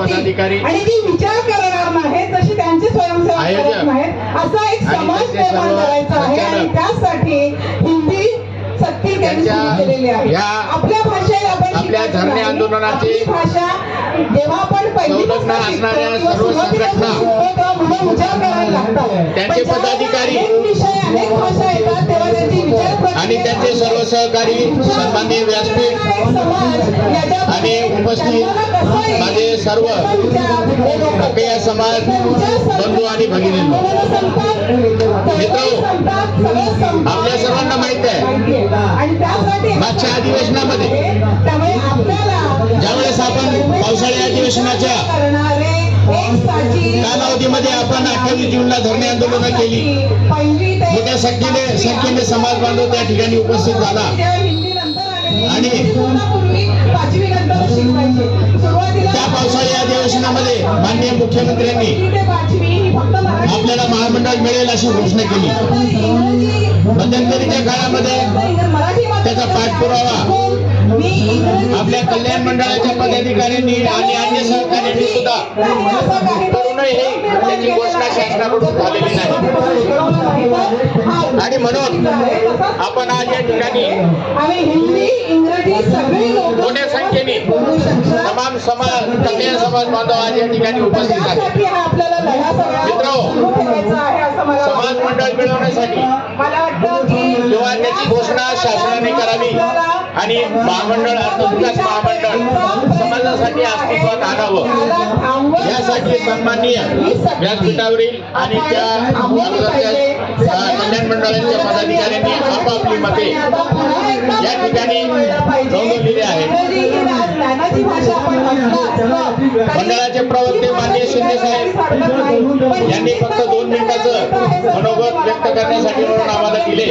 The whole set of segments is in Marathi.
पदाधिकारी आणि ती विचार करणार जशी त्यांचे स्वयंसेवक आयोजक करत नाहीत असा एक समाज निर्माण करायचा आहे आणि त्यासाठी हिंदी सक्ती त्यांनी आहे. आपल्या भाषेत आपण आपल्या धरणे. आंदोलनाची भाषा जेव्हा आपण पहिलीपासून शिकतो असणाऱ्या सर्व संघटना विचार करायला लागतात. त्यांचे पदाधिकारी अनेक विषय अनेक भाषा येतात तेव्हा आणि त्यांचे सर्व सहकारी सन्माननीय व्यासपीठ आणि उपस्थित माझे सर्व प्रक्रिया समाज बंधू आणि भगिनींनो आपल्या सर्वांना माहीत आहे मागच्या अधिवेशनामध्ये ज्यावेळेस आपण पावसाळी अधिवेशनाच्या कालावधीमध्ये आपण अठ्ठावीस जूनला धरणे आंदोलनं केली. मोठ्या संख्येने संख्येने समाज बांधव त्या ठिकाणी उपस्थित झाला. आणि त्या पावसाळी अधिवेशनामध्ये माननीय मुख्यमंत्र्यांनी आपल्याला महामंडळ मिळेल अशी घोषणा केली. मध्यंतरीच्या काळामध्ये त्याचा पाठपुरावा आपल्या कल्याण मंडळाच्या पदाधिकाऱ्यांनी आणि अन्य सहकाऱ्यांनी सुद्धा करूनही त्याची घोषणा शासनाकडून झालेली नाही. आणि म्हणून आपण आज या ठिकाणी मोठ्या संख्येने तमाम समाज कल्याण समाज बांधव आज या ठिकाणी उपस्थित आहेत. आहे असं समाज मंडळ मिळवण्यासाठी किंवा त्याची घोषणा शासनाने करावी आणि महामंडळ अर्थविकास महामंडळ समाजासाठी अस्तित्वात आणावं. यासाठी सन्माननीय व्यासपीठावरील आणि त्या कल्याण मंडळाच्या पदाधिकाऱ्यांनी आपापली मते या ठिकाणी नोंदवलेली आहेत मंडळाचे प्रवक्ते माननीय शिंदे साहेब यांनी फक्त दोन मिनिटाचं मनोगत व्यक्त करण्यासाठी म्हणून आम्हाला दिले.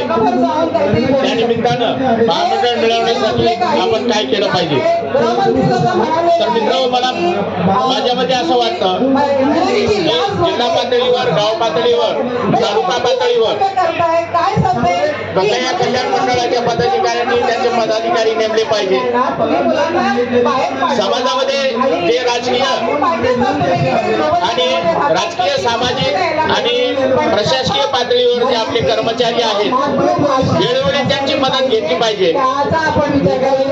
त्या निमित्तानं महामंडळ मिळवण्यासाठी आपण काय केलं पाहिजे? तर मित्र मला माझ्यामध्ये असं वाटतं की जिल्हा पातळीवर गाव पातळीवर तालुका पातळीवर. काय या कल्याण मंडळाच्या पदाधिकाऱ्यांनी त्यांचे पदाधिकारी नेमले पाहिजे. समाजामध्ये जे राजकीय आणि राजकीय सामाजिक आणि प्रशासकीय पातळीवर जे आपले कर्मचारी आहेत वेळोवेळी त्यांची मदत घेतली पाहिजे.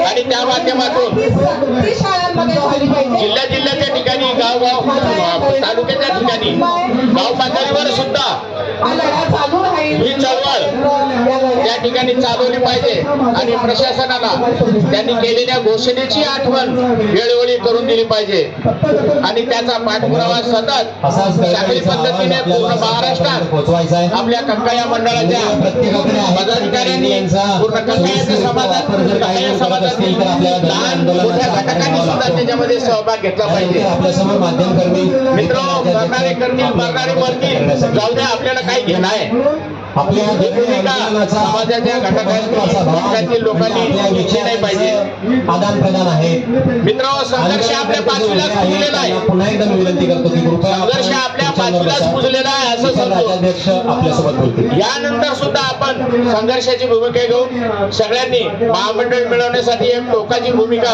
आणि त्या माध्यमातून जिल्ह्या जिल्ह्याच्या ठिकाणी गावगाव तालुक्याच्या ठिकाणी गाव पातळीवर सुद्धा लढा चालू राहील. त्या ठिकाणी चालवली पाहिजे. आणि प्रशासनाला त्यांनी केलेल्या घोषणेची आठवण वेळोवेळी करून दिली पाहिजे. आणि त्याचा पाठपुरावा सतत साखळी पद्धतीने पूर्ण महाराष्ट्रात आपल्या कंकाया मंडळाच्या पदाधिकाऱ्यांनी पूर्ण कंकायाच्या समाजात कंकाया समाजातील लहान मोठ्या घटकांनी सुद्धा. त्याच्यामध्ये सहभाग घेतला पाहिजे. मित्र मरणारे करतील मरणारे मरतील. जाऊ द्या आपल्याला काही घेणं आहे. आपल्या समाजाच्या घटकांतील लोकांनी घेतली नाही पाहिजे आदान प्रदान आहे. मित्र संघर्ष आपल्या पाचवीलाच पुजलेला आहे. पुन्हा एकदा मी विनंती करतो की कृपया संघर्ष आपल्या पाचवीलाच पुजलेला आहे असं समजतो राज्याध्यक्ष आपल्यासोबत बोलतील. यानंतर सुद्धा आपण संघर्षाची भूमिका घेऊन सगळ्यांनी महामंडळ मिळवण्यासाठी एक टोकाची भूमिका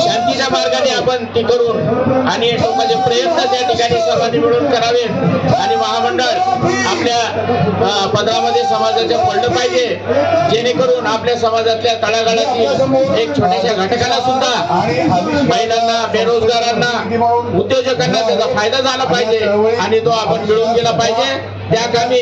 शांतीच्या मार्गाने आपण ती करून आणि टोकाचे प्रयत्न त्या ठिकाणी सर्वांनी मिळून करावे आणि महामंडळ आपल्या पदरामध्ये समाजाच्या पडलं पाहिजे. जेणेकरून आपल्या समाजातल्या तळागाळातील एक छोट्याशा घटकाला सुद्धा महिलांना बेरोजगारांना उद्योजकांना त्याचा फायदा झाला पाहिजे आणि तो आपण मिळवून गेला पाहिजे. त्या कामी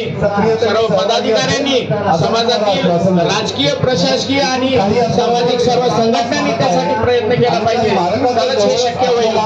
सर्व पदाधिकाऱ्यांनी समाजातील राजकीय प्रशासकीय आणि सामाजिक सर्व संघटनांनी त्यासाठी प्रयत्न केला पाहिजे. तरच हे शक्य होईल.